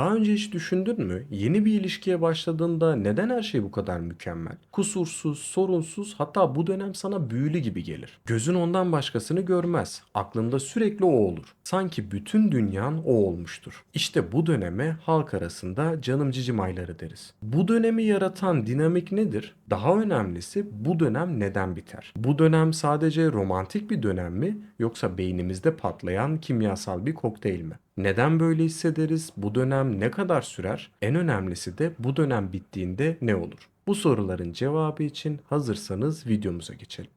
Daha önce hiç düşündün mü? Yeni bir ilişkiye başladığında neden her şey bu kadar mükemmel? Kusursuz, sorunsuz hatta bu dönem sana büyülü gibi gelir. Gözün ondan başkasını görmez. Aklında sürekli o olur. Sanki bütün dünyan o olmuştur. İşte bu döneme halk arasında canım cicim ayları deriz. Bu dönemi yaratan dinamik nedir? Daha önemlisi bu dönem neden biter? Bu dönem sadece romantik bir dönem mi yoksa beynimizde patlayan kimyasal bir kokteyl mi? Neden böyle hissederiz? Bu dönem ne kadar sürer? En önemlisi de bu dönem bittiğinde ne olur? Bu soruların cevabı için hazırsanız videomuza geçelim.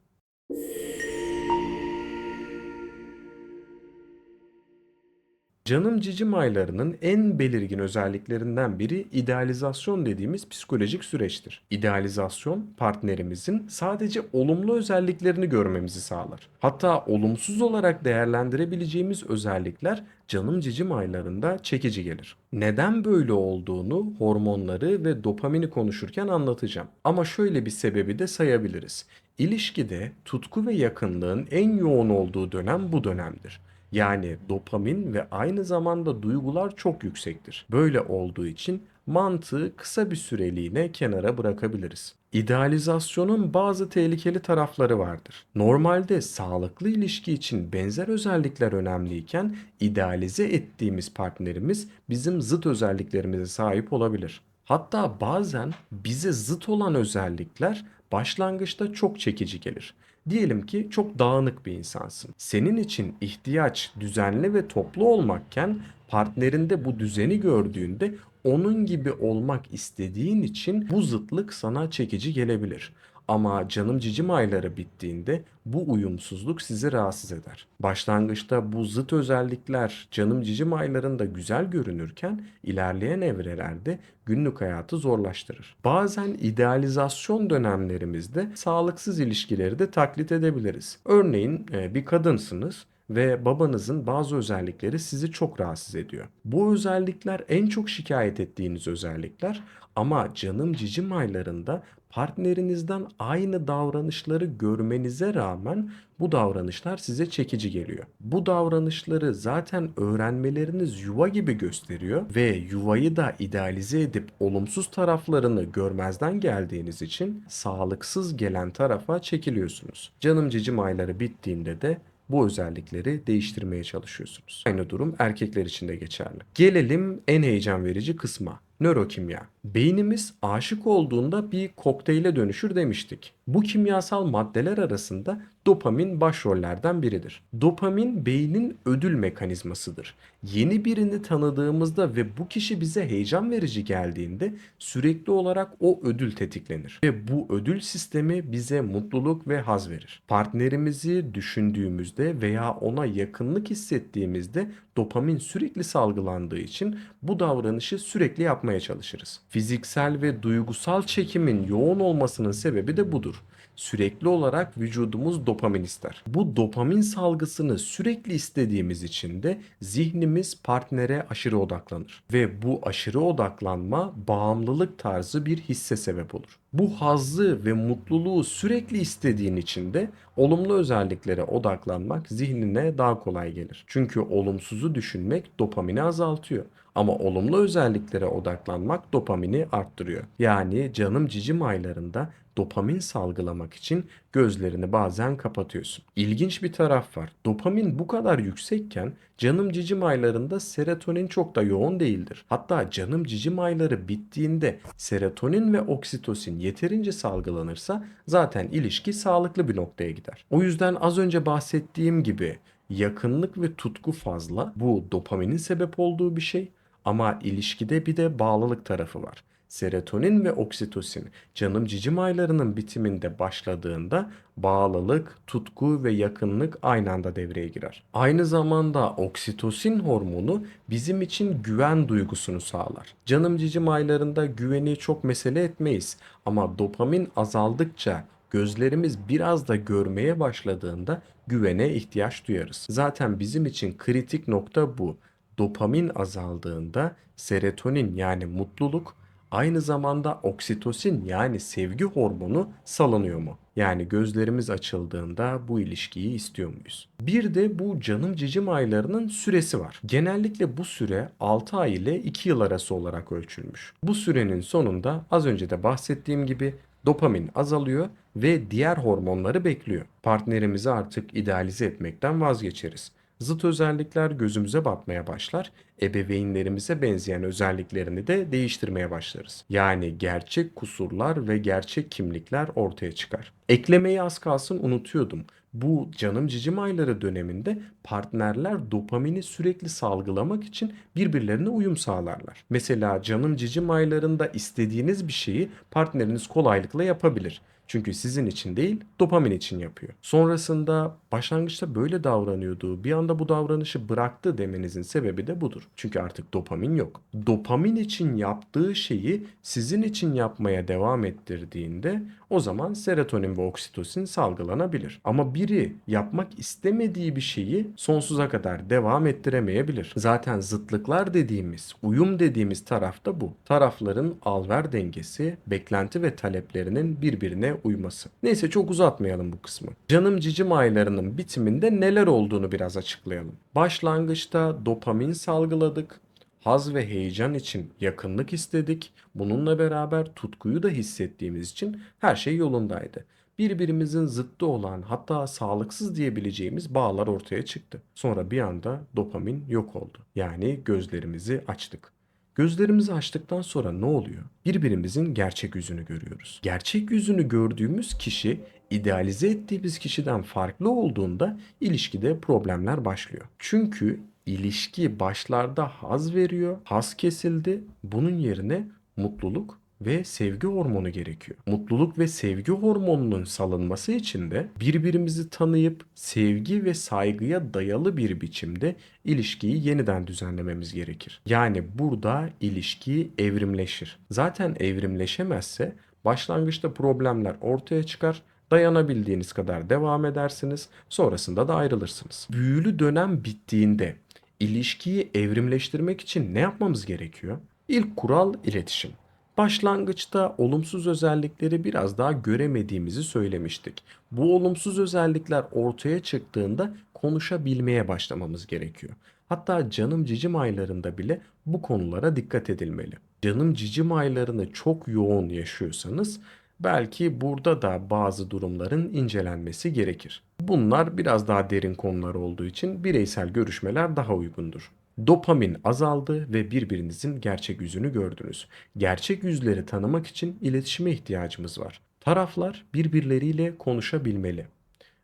Canım cicim aylarının en belirgin özelliklerinden biri idealizasyon dediğimiz psikolojik süreçtir. İdealizasyon partnerimizin sadece olumlu özelliklerini görmemizi sağlar. Hatta olumsuz olarak değerlendirebileceğimiz özellikler canım cicim aylarında çekici gelir. Neden böyle olduğunu hormonları ve dopamini konuşurken anlatacağım. Ama şöyle bir sebebi de sayabiliriz. İlişkide tutku ve yakınlığın en yoğun olduğu dönem bu dönemdir. Yani dopamin ve aynı zamanda duygular çok yüksektir. Böyle olduğu için mantığı kısa bir süreliğine kenara bırakabiliriz. İdealizasyonun bazı tehlikeli tarafları vardır. Normalde sağlıklı ilişki için benzer özellikler önemliyken idealize ettiğimiz partnerimiz bizim zıt özelliklerimize sahip olabilir. Hatta bazen bize zıt olan özellikler başlangıçta çok çekici gelir. Diyelim ki çok dağınık bir insansın. Senin için ihtiyaç düzenli ve toplu olmakken partnerinde bu düzeni gördüğünde onun gibi olmak istediğin için bu zıtlık sana çekici gelebilir. Ama canım cicim ayları bittiğinde bu uyumsuzluk sizi rahatsız eder. Başlangıçta bu zıt özellikler canım cicim aylarında güzel görünürken ilerleyen evrelerde günlük hayatı zorlaştırır. Bazen idealizasyon dönemlerimizde sağlıksız ilişkileri de taklit edebiliriz. Örneğin e, bir kadınsınız ve babanızın bazı özellikleri sizi çok rahatsız ediyor. Bu özellikler en çok şikayet ettiğiniz özellikler ama canım cicim aylarında partnerinizden aynı davranışları görmenize rağmen bu davranışlar size çekici geliyor. Bu davranışları zaten öğrenmeleriniz yuva gibi gösteriyor ve yuvayı da idealize edip olumsuz taraflarını görmezden geldiğiniz için sağlıksız gelen tarafa çekiliyorsunuz. Canım cicim ayları bittiğinde de bu özellikleri değiştirmeye çalışıyorsunuz. Aynı durum erkekler için de geçerli. Gelelim en heyecan verici kısma. Nörokimya. Beynimiz aşık olduğunda bir kokteyle dönüşür demiştik. Bu kimyasal maddeler arasında dopamin başrollerden biridir. Dopamin beynin ödül mekanizmasıdır. Yeni birini tanıdığımızda ve bu kişi bize heyecan verici geldiğinde sürekli olarak o ödül tetiklenir. Ve bu ödül sistemi bize mutluluk ve haz verir. Partnerimizi düşündüğümüzde veya ona yakınlık hissettiğimizde dopamin sürekli salgılandığı için bu davranışı sürekli yapmaya çalışırız. Fiziksel ve duygusal çekimin yoğun olmasının sebebi de budur. Sürekli olarak vücudumuz dopamin ister. Bu dopamin salgısını sürekli istediğimiz için de zihnimiz partnere aşırı odaklanır. Ve bu aşırı odaklanma bağımlılık tarzı bir hisse sebep olur. Bu hazzı ve mutluluğu sürekli istediğin için de olumlu özelliklere odaklanmak zihnine daha kolay gelir. Çünkü olumsuzu düşünmek dopamini azaltıyor. Ama olumlu özelliklere odaklanmak dopamini arttırıyor. Yani canım cicim aylarında dopamin salgılamak için gözlerini bazen kapatıyorsun. İlginç bir taraf var. Dopamin bu kadar yüksekken canım cicim aylarında serotonin çok da yoğun değildir. Hatta canım cicim ayları bittiğinde serotonin ve oksitosin yeterince salgılanırsa zaten ilişki sağlıklı bir noktaya gider. O yüzden az önce bahsettiğim gibi yakınlık ve tutku fazla. Bu dopaminin sebep olduğu bir şey. Ama ilişkide bir de bağlılık tarafı var. Serotonin ve oksitosin canım cicim aylarının bitiminde başladığında bağlılık, tutku ve yakınlık aynı anda devreye girer. Aynı zamanda oksitosin hormonu bizim için güven duygusunu sağlar. Canım cicim aylarında güveni çok mesele etmeyiz ama dopamin azaldıkça gözlerimiz biraz da görmeye başladığında güvene ihtiyaç duyarız. Zaten bizim için kritik nokta bu. Dopamin azaldığında serotonin yani mutluluk aynı zamanda oksitosin yani sevgi hormonu salınıyor mu? Yani gözlerimiz açıldığında bu ilişkiyi istiyor muyuz? Bir de bu canım cicim aylarının süresi var. Genellikle bu süre 6 ay ile 2 yıl arası olarak ölçülmüş. Bu sürenin sonunda az önce de bahsettiğim gibi dopamin azalıyor ve diğer hormonları bekliyor. Partnerimizi artık idealize etmekten vazgeçeriz. Zıt özellikler gözümüze batmaya başlar, ebeveynlerimize benzeyen özelliklerini de değiştirmeye başlarız. Yani gerçek kusurlar ve gerçek kimlikler ortaya çıkar. Eklemeyi az kalsın unutuyordum. Bu canım cicim ayları döneminde partnerler dopamini sürekli salgılamak için birbirlerine uyum sağlarlar. Mesela canım cicim aylarında istediğiniz bir şeyi partneriniz kolaylıkla yapabilir. Çünkü sizin için değil, dopamin için yapıyor. Sonrasında başlangıçta böyle davranıyordu. Bir anda bu davranışı bıraktı demenizin sebebi de budur. Çünkü artık dopamin yok. Dopamin için yaptığı şeyi sizin için yapmaya devam ettirdiğinde o zaman serotonin ve oksitosin salgılanabilir. Ama biri yapmak istemediği bir şeyi sonsuza kadar devam ettiremeyebilir. Zaten zıtlıklar dediğimiz, uyum dediğimiz taraf da bu. Tarafların alver dengesi, beklenti ve taleplerinin birbirine uyması. Neyse çok uzatmayalım bu kısmı. Canım cicim aylarının bitiminde neler olduğunu biraz açıklayalım. Başlangıçta dopamin salgıladık. Haz ve heyecan için yakınlık istedik. Bununla beraber tutkuyu da hissettiğimiz için her şey yolundaydı. Birbirimizin zıttı olan hatta sağlıksız diyebileceğimiz bağlar ortaya çıktı. Sonra bir anda dopamin yok oldu. Yani gözlerimizi açtık. Gözlerimizi açtıktan sonra ne oluyor? Birbirimizin gerçek yüzünü görüyoruz. Gerçek yüzünü gördüğümüz kişi idealize ettiğimiz kişiden farklı olduğunda ilişkide problemler başlıyor. Çünkü ilişki başlarda haz veriyor, haz kesildi. Bunun yerine mutluluk ve sevgi hormonu gerekiyor. Mutluluk ve sevgi hormonunun salınması için de birbirimizi tanıyıp sevgi ve saygıya dayalı bir biçimde ilişkiyi yeniden düzenlememiz gerekir. Yani burada ilişki evrimleşir. Zaten evrimleşemezse başlangıçta problemler ortaya çıkar Dayanabildiğiniz kadar devam edersiniz. Sonrasında da ayrılırsınız. Büyülü dönem bittiğinde ilişkiyi evrimleştirmek için ne yapmamız gerekiyor? İlk kural iletişim. Başlangıçta olumsuz özellikleri biraz daha göremediğimizi söylemiştik. Bu olumsuz özellikler ortaya çıktığında konuşabilmeye başlamamız gerekiyor. Hatta canım cicim aylarında bile bu konulara dikkat edilmeli. Canım cicim aylarını çok yoğun yaşıyorsanız belki burada da bazı durumların incelenmesi gerekir. Bunlar biraz daha derin konular olduğu için bireysel görüşmeler daha uygundur. Dopamin azaldı ve birbirinizin gerçek yüzünü gördünüz. Gerçek yüzleri tanımak için iletişime ihtiyacımız var. Taraflar birbirleriyle konuşabilmeli.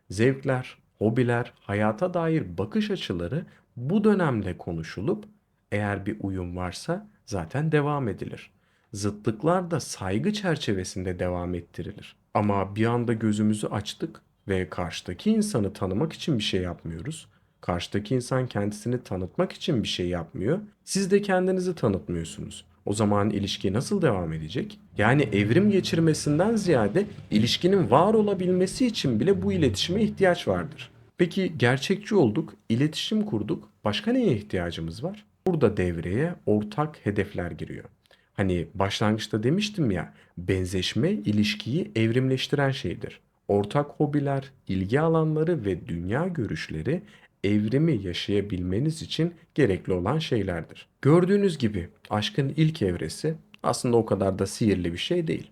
Zevkler, hobiler, hayata dair bakış açıları bu dönemde konuşulup eğer bir uyum varsa zaten devam edilir. Zıtlıklar da saygı çerçevesinde devam ettirilir. Ama bir anda gözümüzü açtık ve karşıdaki insanı tanımak için bir şey yapmıyoruz. Karşıdaki insan kendisini tanıtmak için bir şey yapmıyor. Siz de kendinizi tanıtmıyorsunuz. O zaman ilişki nasıl devam edecek? Yani evrim geçirmesinden ziyade ilişkinin var olabilmesi için bile bu iletişime ihtiyaç vardır. Peki gerçekçi olduk, iletişim kurduk. Başka neye ihtiyacımız var? Burada devreye ortak hedefler giriyor. Hani başlangıçta demiştim ya, benzeşme ilişkiyi evrimleştiren şeydir. Ortak hobiler, ilgi alanları ve dünya görüşleri evrimi yaşayabilmeniz için gerekli olan şeylerdir. Gördüğünüz gibi aşkın ilk evresi aslında o kadar da sihirli bir şey değil.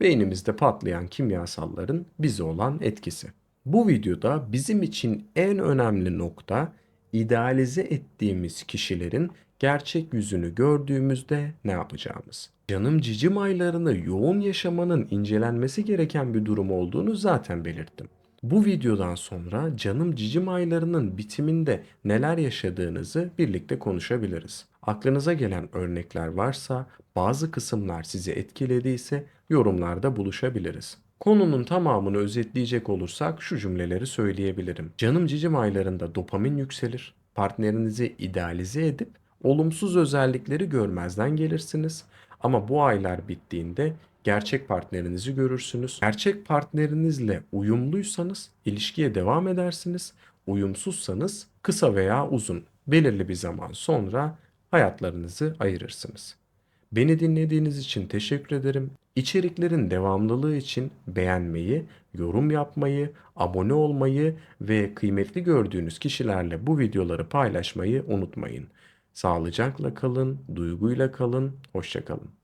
Beynimizde patlayan kimyasalların bize olan etkisi. Bu videoda bizim için en önemli nokta idealize ettiğimiz kişilerin gerçek yüzünü gördüğümüzde ne yapacağımız. Canım cicim aylarını yoğun yaşamanın incelenmesi gereken bir durum olduğunu zaten belirttim. Bu videodan sonra canım cicim aylarının bitiminde neler yaşadığınızı birlikte konuşabiliriz. Aklınıza gelen örnekler varsa, bazı kısımlar sizi etkilediyse yorumlarda buluşabiliriz. Konunun tamamını özetleyecek olursak şu cümleleri söyleyebilirim. Canım cicim aylarında dopamin yükselir. Partnerinizi idealize edip olumsuz özellikleri görmezden gelirsiniz. Ama bu aylar bittiğinde gerçek partnerinizi görürsünüz. Gerçek partnerinizle uyumluysanız ilişkiye devam edersiniz. Uyumsuzsanız kısa veya uzun belirli bir zaman sonra hayatlarınızı ayırırsınız. Beni dinlediğiniz için teşekkür ederim. İçeriklerin devamlılığı için beğenmeyi, yorum yapmayı, abone olmayı ve kıymetli gördüğünüz kişilerle bu videoları paylaşmayı unutmayın. Sağlıcakla kalın, duyguyla kalın, hoşça kalın.